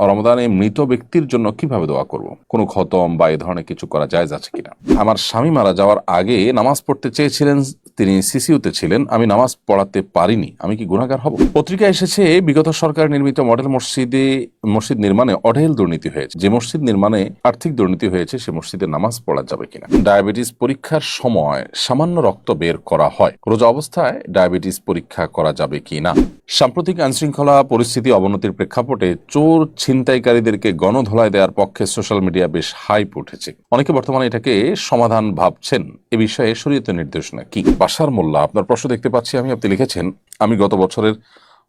রমদানে মৃত ব্যক্তির জন্য কীভাবে দোয়া করব? কোনো খতম বা এই ধরনের কিছু করা যায় আছে কিনা? আমার স্বামী মারা যাওয়ার আগে নামাজ পড়তে চেয়েছিলেন, তিনি সিসিউতে ছিলেন, আমি নামাজ পড়াতে পারিনি, আমি কি গুণাগার হব? পত্রিকা এসেছে, বিগত সরকার নির্মিত মডেল মসজিদে, মসজিদ নির্মাণে অঢেল দুর্নীতি হয়েছে। যে মসজিদ নির্মাণে আর্থিক দুর্নীতি হয়েছে, সে মসজিদে নামাজ পড়া যাবে কিনা? ডায়াবেটিস পরীক্ষার সময় সামান্য রক্ত বের করা হয়। রোজা অবস্থায় ডায়াবেটিস পরীক্ষা করা যাবে কিনা? সাম্প্রতিক আইনশৃঙ্খলা পরিস্থিতি অবনতির প্রেক্ষাপটে চোর ছিনতাইকারীদেরকে গণধোলায় দেওয়ার পক্ষে সোশ্যাল মিডিয়া বেশ হাইপ উঠেছে। অনেকে বর্তমানে এটাকে সমাধান ভাবছেন। এ বিষয়ে শরীয়তের নির্দেশনা কি বাসার মোল্লা, আপনার প্রশ্ন দেখতে পাচ্ছি, আমি আপনি লিখেছেন, আমি গত বছরের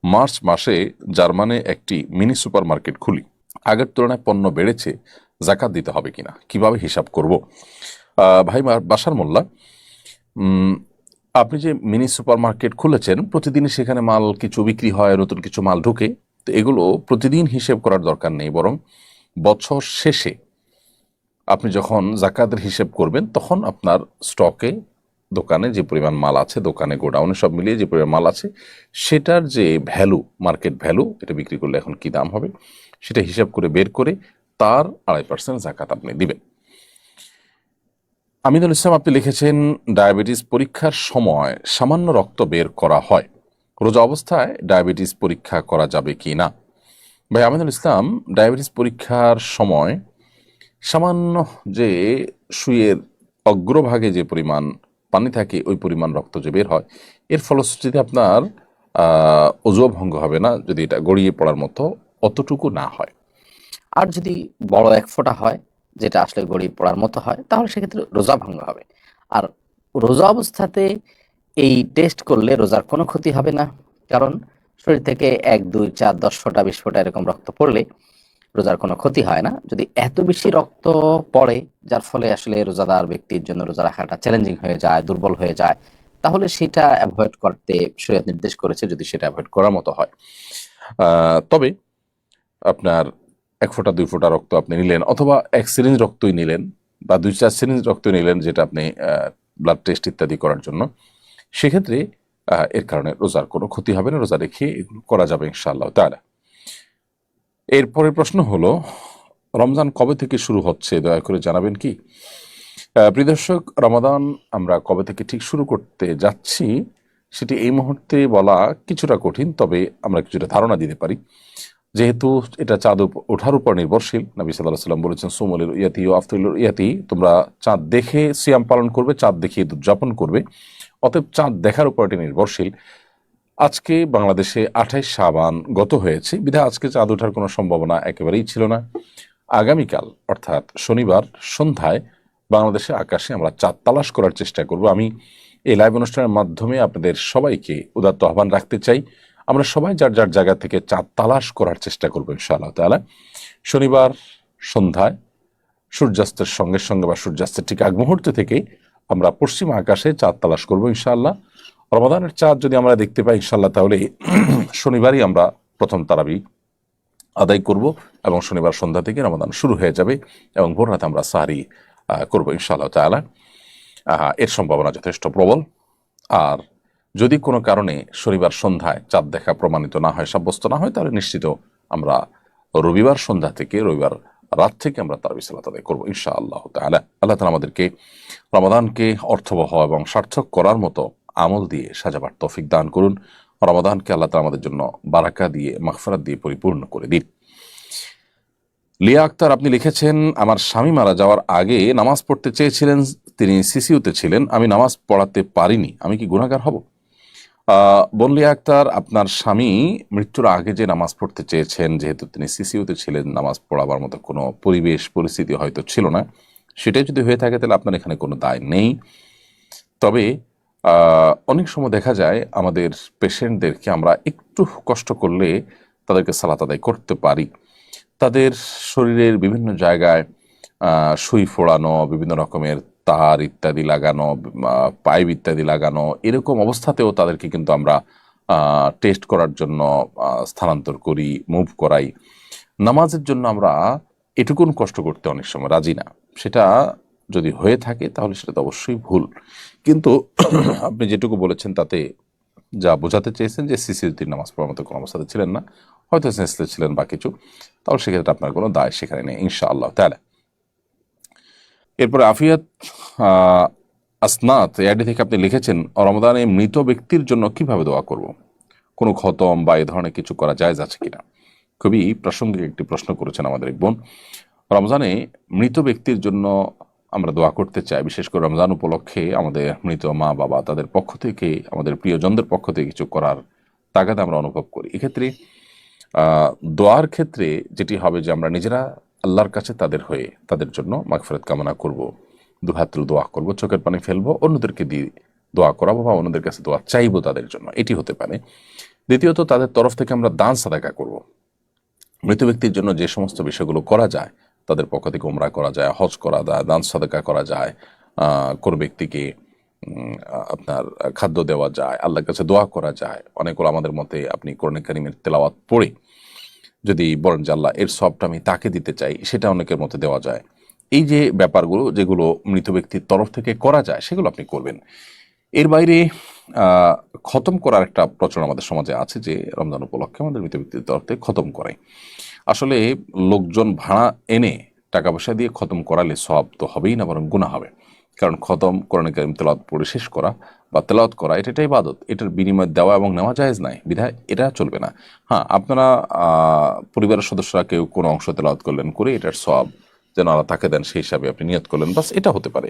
মার্চ মাসে জার্মানে একটি মিনি সুপার মার্কেট খুলি। আগের তুলনায় পণ্য বেড়েছে, জাকাত দিতে হবে কিনা, কীভাবে হিসাব করব? ভাই বাসার মোল্লা আপনি যে মিনি সুপার মার্কেট খুলেছেন প্রতিদিন সেখানে মাল কিছু বিক্রি হয়, নতুন কিছু মাল ঢুকে, তো এগুলো প্রতিদিন হিসেব করার দরকার নেই, বরং বছর শেষে আপনি যখন জাকাতের হিসেব করবেন, তখন আপনার স্টকে দোকানে যে পরিমাণ মাল আছে, দোকানে গোডাউনে সব মিলিয়ে যে পরিমাণ মাল আছে, সেটার যে ভ্যালু মার্কেট ভ্যালু এটা বিক্রি করলে এখন কি দাম হবে, সেটা হিসাব করে বের করে তার আড়াই পার্সেন্ট জাকাত আপনি দিবেন। আমিনুল ইসলাম, আপনি লিখেছেন, ডায়াবেটিস পরীক্ষার সময় সামান্য রক্ত বের করা হয়। রোজা অবস্থায় ডায়াবেটিস পরীক্ষা করা যাবে কি না? ভাই, আমিনুল ইসলাম, ডায়াবেটিস পরীক্ষার সময় সামান্য যে সুইয়ের অগ্রভাগে যে পরিমাণ পানি থাকে, ওই পরিমাণ রক্ত যে বের হয়, এর ফলশ্রুতিতে আপনার অজুও ভঙ্গ হবে না যদি এটা গড়িয়ে পড়ার মতো অতটুকু না হয়। আর যদি বড় এক ফোঁটা হয় যেটা আসলে গড়িয়ে পড়ার মতো হয়, তাহলে সেক্ষেত্রে রোজা ভঙ্গ হবে। আর রোজা অবস্থাতে এই টেস্ট করলে রোজার কোনো ক্ষতি হবে না। কারণ শরীর থেকে এক, দুই, চার, দশ ফোঁটা, বিশ ফোঁটা এরকম রক্ত পড়লে রোজার কোনো ক্ষতি হয় না। যদি এত বেশি রক্ত পড়ে, যার ফলে আসলে রোজাদার ব্যক্তির জন্য রোজা রাখাটা চ্যালেঞ্জিং হয়ে যায়, দুর্বল হয়ে যায়, তাহলে সেটা অ্যাভয়েড করতে শরীয়ত নির্দেশ করেছে যদি সেটা অ্যাভয়েড করার মতো হয়। তবে আপনার এক ফোঁটা দুই ফোঁটা রক্ত আপনি নিলেন অথবা এক সিরিঞ্জ রক্তই নিলেন বা দুই চার সিরিঞ্জ রক্ত নিলেন যেটা আপনি ব্লাড টেস্ট ইত্যাদি করার জন্য। সেক্ষেত্রে এর কারণে রোজার কোনো ক্ষতি হবে না রোজা রেখে এগুলো করা যাবে ইনশাআল্লাহ তাআলা। এরপরের প্রশ্ন হলো রমজান কবে থেকে শুরু হচ্ছে দয়া করে জানাবেন কি? আহ, প্রিয় দর্শক রমাদান আমরা কবে থেকে ঠিক শুরু করতে যাচ্ছি সেটি এই মুহূর্তে বলা কিছুটা কঠিন তবে আমরা কিছুটা ধারণা দিতে পারি। যেহেতু এটা চাঁদ ওঠার উপর নির্ভরশীল, নবী সাল্লাহ সাল্লাম বলেছেন সোমলের ইয়াতি ও আফতুল ইয়াতি তোমরা চাঁদ দেখে সিয়াম পালন করবে, চাঁদ দেখে ঈদ উদযাপন করবে। অতএব চাঁদ দেখার উপর এটি নির্ভরশীল। আজকে বাংলাদেশে আঠাইশ সাবান গত হয়েছে। বিধায় আজকে চাঁদ ওঠার কোনো সম্ভাবনা একেবারেই ছিল না। আগামীকাল, অর্থাৎ শনিবার সন্ধ্যায় বাংলাদেশে আকাশে আমরা চাঁদ তালাশ করার চেষ্টা করব। আমি এই লাইভ অনুষ্ঠানের মাধ্যমে আপনাদের সবাইকে উদাত্ত আহ্বান রাখতে চাই। আমরা সবাই যার যার জায়গা থেকে চাঁদ তালাশ করার চেষ্টা করব ইনশাআল্লাহ তাআলা। শনিবার সন্ধ্যায় সূর্যাস্তের সঙ্গে সঙ্গে বা সূর্যাস্তের ঠিক আগ মুহূর্তে থেকেই আমরা পশ্চিম আকাশে চাঁদ তালাশ করব ইনশাআল্লাহ। রমাদানের চাঁদ যদি আমরা দেখতে পাই ইনশাল্লাহ তাহলে শনিবারই আমরা প্রথম তারাবি আদায় করব এবং শনিবার সন্ধ্যা থেকে রমাদান শুরু হয়ে যাবে এবং ভোর রাতে আমরা সাহারি করব ইনশাআল্লাহ আহ, এর সম্ভাবনা যথেষ্ট প্রবল। আর যদি কোনো কারণে শনিবার সন্ধ্যায় চাঁদ দেখা প্রমাণিত না হয়, সাব্যস্ত না হয়, তাহলে নিশ্চিত আমরা রবিবার সন্ধ্যা থেকে, রবিবার রাত থেকে আমরা তার বিশালাত আদায় করব ইনশা আল্লাহ তাআলা। আল্লাহ তালা আমাদেরকে রমাদানকে অর্থবহ এবং সার্থক করার মতো আমল দিয়ে সাজাবার তৌফিক দান করুন। রমাদানকে আল্লাহ তালা আমাদের জন্য বারাকা দিয়ে, মাগফিরাত দিয়ে পরিপূর্ণ করে দিন। লিয়া আক্তার, আপনি লিখেছেন, আমার স্বামী মারা যাওয়ার আগে নামাজ পড়তে চেয়েছিলেন, তিনি সিসিউতে ছিলেন, আমি নামাজ পড়াতে পারিনি, আমি কি গুণাগার হব? বনলিয়া আক্তার, আপনার স্বামী মৃত্যুর আগে যে নামাজ পড়তে চেয়েছেন, যেহেতু তিনি সিসিউতে ছিলেন, নামাজ পড়াবার মতো কোনো পরিবেশ, পরিস্থিতি হয়তো ছিল না। সেটাই যদি হয়ে থাকে, তাহলে আপনার এখানে কোনো দায় নেই। তবে অনেক সময় দেখা যায়, আমাদের পেশেন্টদেরকে আমরা একটু কষ্ট করলে তাদেরকে সালাত আদায় করতে পারি। তাদের শরীরের বিভিন্ন জায়গায় সুই ফোড়ানো, বিভিন্ন রকমের তার ইত্যাদি লাগানো পাইপ ইত্যাদি লাগানো, এরকম অবস্থাতেও তাদেরকে কিন্তু আমরা টেস্ট করার জন্য স্থানান্তর করি মুভ করাই। নামাজের জন্য আমরা এটুকুন কষ্ট করতে অনেক সময় রাজি না। সেটা যদি হয়ে থাকে, তাহলে সেটা তো অবশ্যই ভুল। কিন্তু আপনি যেটুকু বলেছেন, তাতে যা বোঝাতে চেয়েছেন যে সিসিউদ্দিন নামাজ পড়ার মতো কোনো অবস্থাতে ছিলেন না। হয়তো সেন্সলেস ছিলেন বা কিছু। তাহলে সেক্ষেত্রে আপনার কোনো দায় সেখানে নেই ইনশা আল্লাহ তাহলে এরপরে আফিয়াত আসনাত এআইডি থেকে আপনি লিখেছেন রমদানে মৃত ব্যক্তির জন্য কীভাবে দোয়া করব? কোনো খতম বা এ ধরনের কিছু করা যায় আছে কিনা? খুবই প্রাসঙ্গিক একটি প্রশ্ন করেছেন আমাদের এক বোন। রমজানে মৃত ব্যক্তির জন্য আমরা দোয়া করতে চাই, বিশেষ করে রমজান উপলক্ষে আমাদের মৃত মা, বাবা, তাদের পক্ষ থেকে, আমাদের প্রিয়জনদের পক্ষ থেকে কিছু করার তাগাদ আমরা অনুভব করি। এক্ষেত্রে দোয়ার ক্ষেত্রে যেটি হবে যে আমরা নিজেরা আল্লাহর কাছে তাদের হয়ে তাদের জন্য মাগফিরাত কামনা করব। দু হাত তুলে দোয়া করব, চোখের পানি ফেলব, অন্যদেরকে দিয়ে দোয়া করাবো বা অন্যদের কাছে দোয়া চাইব তাদের জন্য। এটি হতে পারে। দ্বিতীয়ত, তাদের তরফ থেকে আমরা দান সাদাকা করব। মৃত ব্যক্তির জন্য যে সমস্ত বিষয়গুলো করা যায়, তাদের পক্ষ থেকে উমরা করা যায়, হজ করা যায়, দান সাদাকা করা যায় কোনো ব্যক্তিকে আপনার খাদ্য দেওয়া যায়, আল্লাহর কাছে দোয়া করা যায়। অনেকগুলো আমাদের মতে আপনি কোরআন তেলাওয়াত পড়ে যদি বলেন যে আল্লাহ, এর সবটা আমি তাকে দিতে চাই, সেটা অনেকের মতে দেওয়া যায়। এই যে ব্যাপারগুলো যেগুলো মৃত ব্যক্তির তরফ থেকে করা যায়, সেগুলো আপনি করবেন। এর বাইরে খতম করার একটা প্রচলন আমাদের সমাজে আছে যে রমজান উপলক্ষে আমাদের মৃত ব্যক্তির তরফ থেকে খতম করে আসলে লোকজন ভাড়া এনে টাকা পয়সা দিয়ে খতম করালে সব তো হবেই না, বরং গুণা হবে। কারণ খতম, কোরআন কারিম তেলাওয়াত পড়ে শেষ করা বা তেলাওয়াত করা, এটা একটা ইবাদত। এটার বিনিময় দেওয়া এবং নেওয়া জায়েজ নাই। বিধায় এটা চলবে না। হ্যাঁ আপনারা পরিবারের সদস্যরা কেউ কোনো অংশ তেলাওয়াত করলেন করে এটার সব যেন আল্লাহ তাকে দেন, সেই হিসাবে আপনি নিয়ত করলেন। বাস এটা হতে পারে।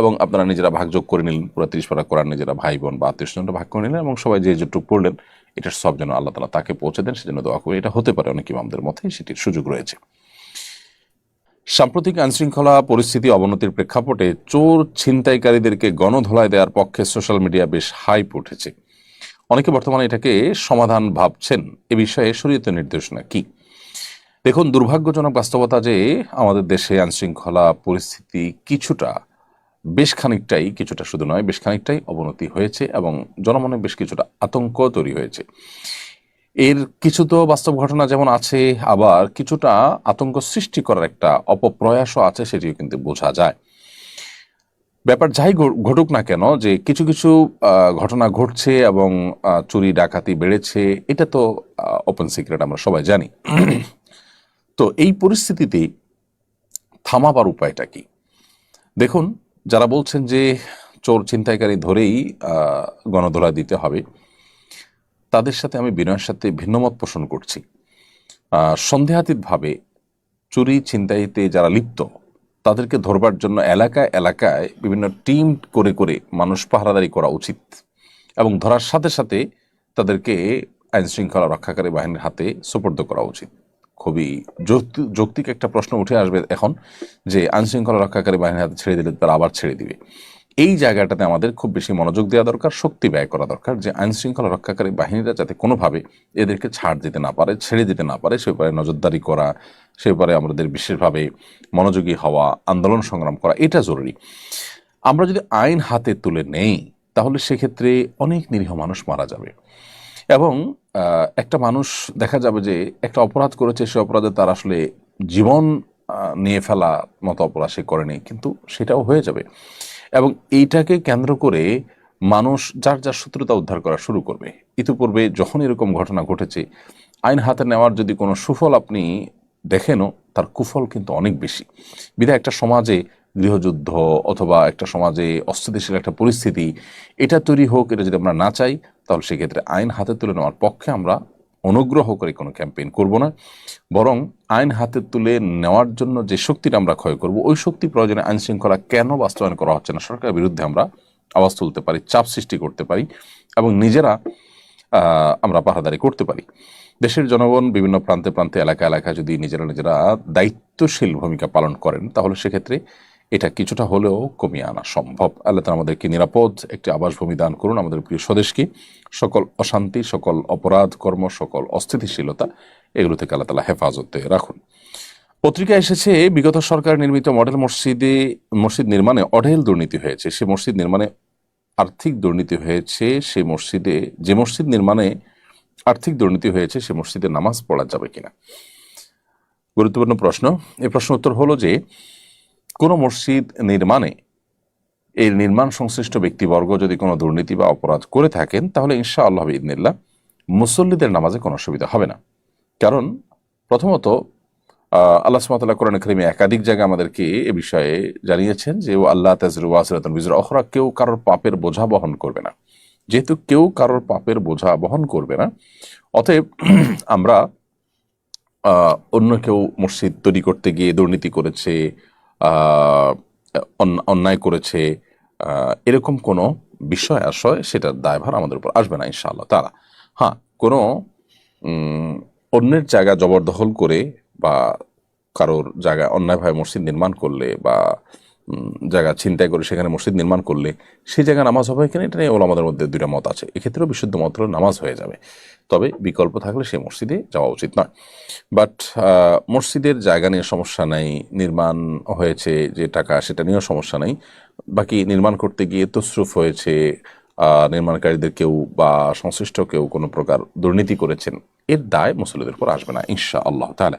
এবং আপনারা নিজেরা ভাগযোগ করে নিলেন, পুরো তিরিশ পারা করার নিজেরা ভাই বোন বা আত্মীয় স্বজনরা ভাগ করে নিলেন এবং সবাই যে যেটুকু পড়লেন, এটার সব যেন আল্লাহ তালা তাকে পৌঁছে দেন, সেজন্য দোয়া করে এটা হতে পারে অনেক ইমামদের মতে, সেটির সুযোগ রয়েছে। সাম্প্রতিক আইনশৃঙ্খলা পরিস্থিতি অবনতির প্রেক্ষাপটে চোর ছিনতাইকারীদেরকে গণধোলায় দেওয়ার পক্ষে সোশ্যাল মিডিয়া বেশ হাইপ উঠেছে। অনেকে বর্তমানে এটাকে সমাধান ভাবছেন। এ বিষয়ে শরীয়তের নির্দেশনা কি? দেখুন, দুর্ভাগ্যজনক বাস্তবতা যে আমাদের দেশে আইনশৃঙ্খলা পরিস্থিতি কিছুটা, বেশ খানিকটাই কিছুটা শুধু নয়, বেশ খানিকটাই অবনতি হয়েছে এবং জনমনে বেশ কিছুটা আতঙ্ক তৈরি হয়েছে। এর কিছু তো বাস্তব ঘটনা যেমন আছে, আবার কিছুটা আতঙ্ক সৃষ্টি করার একটা অপপ্রয়াসও আছে সেটিও কিন্তু বোঝা যায়। ব্যাপার যাই ঘটুক না কেন যে কিছু কিছু ঘটনা ঘটছে এবং চুরি ডাকাতি বেড়েছে, এটা তো ওপেন সিক্রেট আমরা সবাই জানি। তো এই পরিস্থিতিতে থামাবার উপায়টা কি? দেখুন, যারা বলছেন যে চোর ছিনতাইকারী ধরেই গণধোলা দিতে হবে তাদের সাথে আমি বিনয়ের সাথে ভিন্নমত পোষণ করছি। সন্দেহাতীতভাবে চুরি, ছিনতাইতে যারা লিপ্ত, তাদেরকে ধরবার জন্য এলাকায় এলাকায় বিভিন্ন টিম করে করে মানুষ পাহারাদারি করা উচিত এবং ধরার সাথে সাথে তাদেরকে আইন শৃঙ্খলা রক্ষাকারী বাহিনীর হাতে সোপর্দ করা উচিত। খুবই যৌক্তি- যৌক্তিক একটা প্রশ্ন উঠে আসবে এখন যে আইন শৃঙ্খলা রক্ষাকারী বাহিনীর হাতে ছেড়ে দিলে তারা আবার ছেড়ে দিবে। এই জায়গাটাতে আমাদের খুব বেশি মনোযোগ দেওয়া দরকার, শক্তি ব্যয় করা দরকার যে আইন শৃঙ্খলা রক্ষাকারী বাহিনীরা যাতে কোনোভাবে এদেরকে ছাড় দিতে না পারে, ছেড়ে দিতে না পারে, সে ব্যাপারে নজরদারি করা, সে ব্যাপারে আমাদের বিশেষভাবে মনোযোগী হওয়া, আন্দোলন সংগ্রাম করা, এটা জরুরি। আমরা যদি আইন হাতে তুলে নেই, তাহলে সেক্ষেত্রে অনেক নিরীহ মানুষ মারা যাবে। এবং একটা মানুষ দেখা যাবে যে একটা অপরাধ করেছে, সে অপরাধে তার আসলে জীবন নিয়ে ফেলা মতো অপরাধ সে করেনি, কিন্তু সেটাও হয়ে যাবে। এবং এইটাকে কেন্দ্র করে মানুষ যার যার শত্রুতা উদ্ধার করা শুরু করবে। ইতিপূর্বে যখন এরকম ঘটনা ঘটেছে, আইন হাতে নেওয়ার যদি কোনো সুফল আপনি দেখেনও, তার কুফল কিন্তু অনেক বেশি। বিধায় একটা সমাজে গৃহযুদ্ধ অথবা একটা সমাজে অস্থিতিশীল একটা পরিস্থিতি, এটা তৈরি হোক, এটা যদি আমরা না চাই, তাহলে সেক্ষেত্রে আইন হাতে তুলে নেওয়ার পক্ষে আমরা অনুগ্রহ করে কোনো ক্যাম্পেইন করব না। বরং আইন হাতে তুলে নেওয়ার জন্য যে শক্তিটা আমরা ক্ষয় করব, ওই শক্তি প্রয়োজনে আইন শৃঙ্খলা কেন বাস্তবায়ন করা হচ্ছে না, সরকারের বিরুদ্ধে আমরা আওয়াজ তুলতে পারি, চাপ সৃষ্টি করতে পারি এবং নিজেরা আমরা পাহারাদারি করতে পারি। দেশের জনগণ বিভিন্ন প্রান্তে প্রান্তে এলাকা এলাকা যদি নিজেরা নিজেরা দায়িত্বশীল ভূমিকা পালন করেন, তাহলে সেক্ষেত্রে এটা কিছুটা হলেও কমিয়ে আনা সম্ভব। আল্লাহ তাআলা আমাদেরকে নিরাপদ একটি আবাসভূমি দান করুন আমাদের প্রিয় স্বদেশকে। সকল অশান্তি, সকল অপরাধ, কর্ম, সকল অস্থিতিশীলতা, এগুলো থেকে আল্লাহ তালা হেফাজতে রাখুন। পত্রিকায় এসেছে, বিগত সরকার নির্মিত মডেল মসজিদে, মসজিদ নির্মাণে অঢেল দুর্নীতি হয়েছে। সে মসজিদ নির্মাণে আর্থিক দুর্নীতি হয়েছে, সে মসজিদে, যে মসজিদ নির্মাণে আর্থিক দুর্নীতি হয়েছে, সে মসজিদে নামাজ পড়া যাবে কিনা? গুরুত্বপূর্ণ প্রশ্ন। এই প্রশ্ন উত্তর হলো যে কোনো মসজিদ নির্মাণে এর নির্মাণ সংশ্লিষ্ট ব্যক্তিবর্গ যদি কোনো দুর্নীতি বা অপরাধ করে থাকেন, তাহলে ইনশা আল্লাহ ইদনিল্লাহ মুসল্লিদের নামাজে কোনো অসুবিধা হবে না। কারণ প্রথমত আল্লাহ সুমাতাল্লাহ কোরআন করিমে একাধিক জায়গায় আমাদেরকে এ বিষয়ে জানিয়েছেন যে, ও আল্লাহ তাজরুয়াসরাতন বিজর অখরা কেউ কারোর পাপের বোঝা বহন করবে না। যেহেতু কেউ কারোর পাপের বোঝা বহন করবে না, অতএব আমরা অন্য কেউ মসজিদ তৈরি করতে গিয়ে দুর্নীতি করেছে অন্যায় করেছে এরকম কোনো বিষয় আশয় সেটার দায়ভার আমাদের উপর আসবে না, ইনশাআল্লাহ তারা হ্যাঁ কোনো অন্যের জায়গা জবরদখল করে বা কারোর জায়গায় অন্যায়ভাবে মসজিদ নির্মাণ করলে বা জায়গা ছিনতাই করে সেখানে মসজিদ নির্মাণ করলে সেই জায়গায় নামাজ হবে কিনা, এটা নিয়ে ওলামাদের মধ্যে দুইটা মত আছে। এক্ষেত্রেও বিশুদ্ধ মত হলো নামাজ হয়ে যাবে। তবে বিকল্প থাকলে সেই মসজিদে যাওয়া উচিত নয়। বাট মসজিদের জায়গা নিয়ে সমস্যা নেই, নির্মাণ হয়েছে যে টাকা সেটা নিয়েও সমস্যা নেই। বাকি নির্মাণ করতে গিয়ে তসরুফ হয়েছে নির্মাণকারীদের কেউ বা সংশ্লিষ্ট কেউ কোনো প্রকার দুর্নীতি করেছেন, এর দায় মুসলিদের উপর আসবে না ইনশা আল্লাহ তাহলে